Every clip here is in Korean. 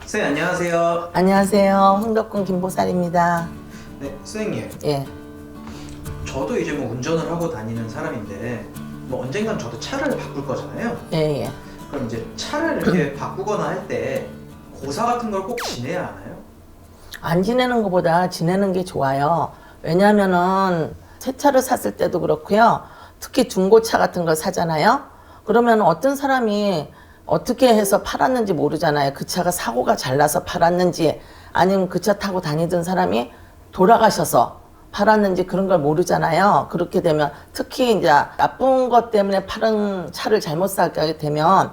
선생님 안녕하세요. 안녕하세요. 흥덕군 김보살입니다. 네, 선생님. 예. 저도 이제 뭐 운전을 하고 다니는 사람인데 뭐 언젠간 저도 차를 바꿀 거잖아요. 예, 예. 그럼 이제 차를 이렇게 바꾸거나 할 때 고사 같은 걸 꼭 지내야 하나요? 안 지내는 것보다 지내는 게 좋아요. 왜냐면은 새 차를 샀을 때도 그렇고요. 특히 중고차 같은 걸 사잖아요. 그러면 어떤 사람이 어떻게 해서 팔았는지 모르잖아요. 그 차가 사고가 잘 나서 팔았는지 아니면 그 차 타고 다니던 사람이 돌아가셔서 팔았는지 그런 걸 모르잖아요. 그렇게 되면 특히 이제 나쁜 것 때문에 파는 차를 잘못 사게 되면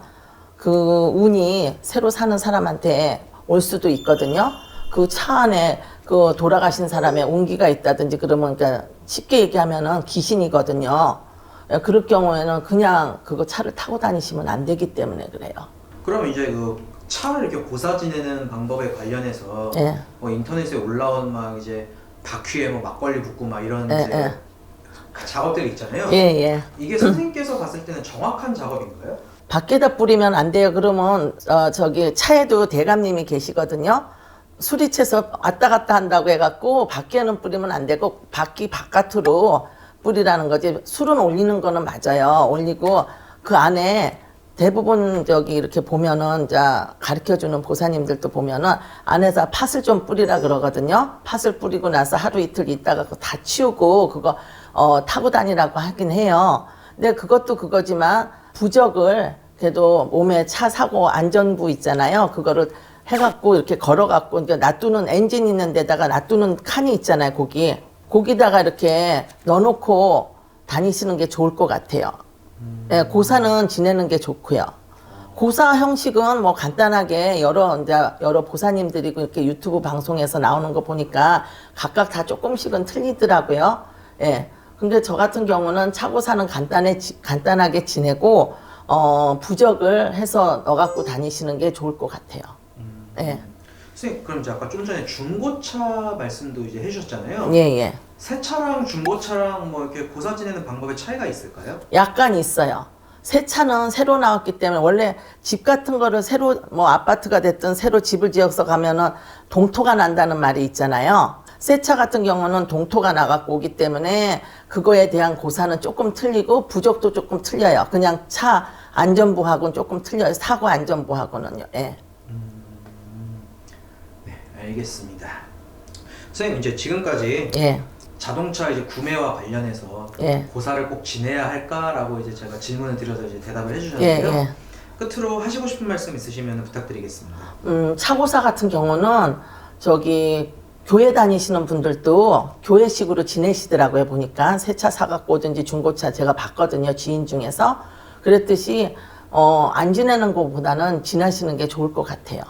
그 운이 새로 사는 사람한테 올 수도 있거든요. 그 차 안에 그 돌아가신 사람의 운기가 있다든지 그러면 그러니까 쉽게 얘기하면은 귀신이거든요. 예, 그럴 경우에는 그냥 그거 차를 타고 다니시면 안 되기 때문에 그래요. 그럼 이제 그 차를 이렇게 고사 지내는 방법에 관련해서 예. 뭐 인터넷에 올라온 막 이제 바퀴에 뭐 막걸리 붓고 막 이런 예, 이제 예. 작업들이 있잖아요. 예, 예. 이게 선생님께서 봤을 때는 정확한 작업인가요? 밖에다 뿌리면 안 돼요. 그러면 어 저기 차에도 대감님이 계시거든요. 수리채서 왔다 갔다 한다고 해갖고 밖에는 뿌리면 안 되고 바퀴 바깥으로 뿌리라는 거지. 술은 올리는 거는 맞아요. 올리고 그 안에 대부분 저기 이렇게 보면은 자 가르쳐 주는 보사님들도 보면은 안에서 팥을 좀 뿌리라 그러거든요. 팥을 뿌리고 나서 하루 이틀 있다가 그거 다 치우고 그거 어 타고 다니라고 하긴 해요. 근데 그것도 그거지만 부적을 그래도 몸에 차 사고 안전부 있잖아요. 그거를 해갖고 이렇게 걸어갖고 놔두는 엔진 있는 데다가 놔두는 칸이 있잖아요. 거기 거기다가 이렇게 넣어놓고 다니시는 게 좋을 것 같아요. 예, 고사는 지내는 게 좋고요. 고사 형식은 뭐 간단하게 여러 이제 여러 보사님들이 이렇게 유튜브 방송에서 나오는 거 보니까 각각 다 조금씩은 틀리더라고요. 예. 근데 저 같은 경우는 차고사는 간단해 지- 간단하게 지내고 어 부적을 해서 넣어 갖고 다니시는 게 좋을 것 같아요. 예. 선생님 그럼 이제 아까 좀 전에 중고차 말씀도 이제 해주셨잖아요. 예, 예. 새 차랑 중고차랑 뭐 이렇게 고사 지내는 방법에 차이가 있을까요? 약간 있어요. 새 차는 새로 나왔기 때문에 원래 집 같은 거를 새로 뭐 아파트가 됐든 새로 집을 지어서 가면은 동토가 난다는 말이 있잖아요. 새 차 같은 경우는 동토가 나갖고 오기 때문에 그거에 대한 고사는 조금 틀리고 부적도 조금 틀려요. 그냥 차 안전부하고는 조금 틀려요. 사고 안전부하고는요. 예. 네, 알겠습니다. 선생님 이제 지금까지 예. 자동차 이제 구매와 관련해서 예. 고사를 꼭 지내야 할까라고 이제 제가 질문을 드려서 이제 대답을 예, 해주셨는데요. 예. 끝으로 하시고 싶은 말씀 있으시면 부탁드리겠습니다. 음, 차고사 같은 경우는 저기 교회 다니시는 분들도 교회식으로 지내시더라고요 보니까 새 차 사갖고 오든지 중고차 제가 봤거든요 지인 중에서 그랬듯이 어, 안 지내는 것보다는 지나시는 게 좋을 것 같아요.